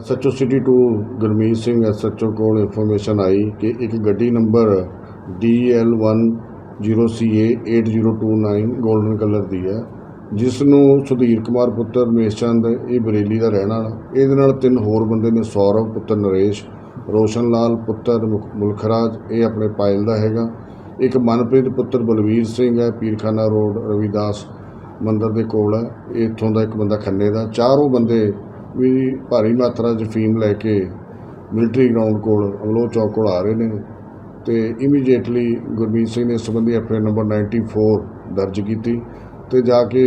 SHO city 2 Gurmeet Singh SHO ਕੋਲ information ਆਈ ਕਿ ਇੱਕ ਗੱਡੀ ਨੰਬਰ DL10CA8029 골ਡਨ ਕਲਰ ਦੀ ਹੈ ਜਿਸ ਨੂੰ ਸੁਧੀਰ ਕੁਮਾਰ ਪੁੱਤਰ ਮੇਸ਼ਚੰਦ ਇਹ ਬਰੇਲੀ ਦਾ ਰਹਿਣ ਵਾਲਾ। ਇਹਦੇ ਨਾਲ ਤਿੰਨ ਹੋਰ ਬੰਦੇ ਨੇ, ਸੌਰਵ ਪੁੱਤਰ ਨਰੇਸ਼, ਰੋਸ਼ਨ ਲਾਲ ਪੁੱਤਰ ਮੁਖ- ਮੁਲਖਰਾਜ, ਇਹ ਆਪਣੇ ਪਾਇਲ ਦਾ ਹੈਗਾ। ਇੱਕ ਮਨਪ੍ਰੀਤ ਪੁੱਤਰ ਬਲਵੀਰ ਸਿੰਘ ਹੈ, ਪੀਰਖਾਨਾ ਰੋਡ ਰਵਿਦਾਸ ਮੰਦਰ ਦੇ ਕੋਲ ਹੈ। ਇਹ ਇੱਥੋਂ ਦਾ ਇੱਕ ਬੰਦਾ ਖੰਨੇ ਦਾ। ਚਾਰੋਂ ਬੰਦੇ ਵੀ ਭਾਰੀ ਮਾਤਰਾ 'ਚ ਫੀਮ ਲੈ ਕੇ ਮਿਲਟਰੀ ਗਰਾਊਂਡ ਕੋਲ ਅਮਲੋ ਚੌਕ ਕੋਲ ਆ ਰਹੇ ਨੇ ਤੇ ਇਮੀਡੀਏਟਲੀ ਗੁਰਮੀਤ ਸਿੰਘ ਨੇ ਇਸ ਸੰਬੰਧੀ ਐਫਆਈਆਰ ਨੰਬਰ 94 ਦਰਜ ਕੀਤੀ ਤੇ ਜਾ ਕੇ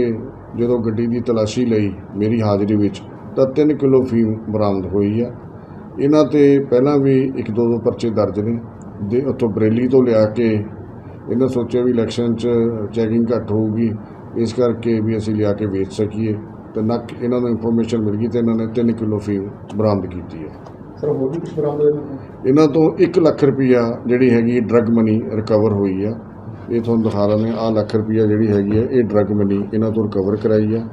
ਜਦੋਂ ਗੱਡੀ ਦੀ ਤਲਾਸ਼ੀ ਲਈ ਮੇਰੀ ਹਾਜ਼ਰੀ ਵਿੱਚ ਤਾਂ 3 ਕਿਲੋ ਫੀਮ ਬਰਾਮਦ ਹੋਈ ਆ। ਇਹਨਾਂ ਤੇ ਪਹਿਲਾਂ ਵੀ ਇੱਕ ਦੋ ਦੋ ਪਰਚੇ ਦਰਜ ਨੇ। ਦੇ ਉੱਥੋਂ ਬਰੇਲੀ ਤੋਂ ਲਿਆ ਕੇ ਇਹਨਾਂ ਸੋਚਿਆ ਵੀ ਇਲੈਕਸ਼ਨ 'ਚ ਚੈਕਿੰਗ ਘੱਟ ਹੋਊਗੀ, ਇਸ ਕਰਕੇ ਵੀ ਅਸੀਂ ਲਿਆ ਕੇ ਵੇਚ ਸਕੀਏ। ਤੇ ਨੱਕ ਇਹਨਾਂ ਨੂੰ ਇਨਫੋਰਮੇਸ਼ਨ ਮਿਲ ਗਈ ਤੇ ਇਹਨਾਂ ਨੇ 3 ਕਿਲੋ ਫੀਮ ਬਰਾਮਦ ਕੀਤੀ ਹੈ। ਸਰ ਹੋਰ ਵੀ ਕੁਝ ਬਰਾਮਦ ਹੋਇਆ? ਇਹਨਾਂ ਤੋਂ 1 ਲੱਖ ਰੁਪਈਆ ਜਿਹੜੀ ਹੈਗੀ ਡਰੱਗ ਮਨੀ ਰਿਕਵਰ ਹੋਈ ਆ। ਇਹ ਤੁਹਾਨੂੰ ਦਿਖਾ ਰਹੇ ਆ ਲੱਖ ਰੁਪਈਆ ਜਿਹੜੀ ਹੈਗੀ ਆ ਇਹ ਡਰੱਗ ਮਨੀ ਇਹਨਾਂ ਤੋਂ ਰਿਕਵਰ ਕਰਾਈ ਆ।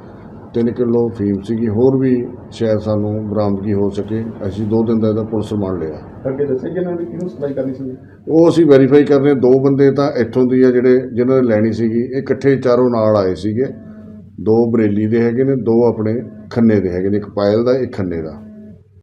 3 ਕਿਲੋ ਫੀਮ ਸੀਗੀ ਹੋਰ ਵੀ ਸ਼ਾਇਦ ਸਾਨੂੰ ਬਰਾਮਦਗੀ ਹੋ ਸਕੇ। ਅਸੀਂ 2 ਦਿਨ ਦਾ ਇਹਦਾ ਪੁਲਿਸ ਰਿਮਾਂਡ ਲਿਆ। ਅੱਗੇ ਦੱਸਿਆ ਕਿ ਇਹਨਾਂ ਨੇ ਕਿਹਨੂੰ ਸਪਲਾਈ ਕਰਨੀ ਸੀ? ਉਹ ਅਸੀਂ ਵੈਰੀਫਾਈ ਕਰ ਰਹੇ ਹਾਂ। ਦੋ ਬੰਦੇ ਤਾਂ ਇੱਥੋਂ ਦੀ ਆ ਜਿਹੜੇ ਜਿਨ੍ਹਾਂ ਨੇ ਲੈਣੀ ਸੀਗੀ ਇਹ ਇਕੱਠੇ ਚਾਰੋਂ ਨਾਲ ਆਏ ਸੀਗੇ। ਦੋ ਬਰੇਲੀ ਦੇ ਹੈਗੇ ਨੇ, ਦੋ ਆਪਣੇ ਖੰਨੇ ਦੇ ਹੈਗੇ ਨੇ, ਇੱਕ ਪਾਇਲ ਦਾ, ਇੱਕ ਖੰਨੇ ਦਾ।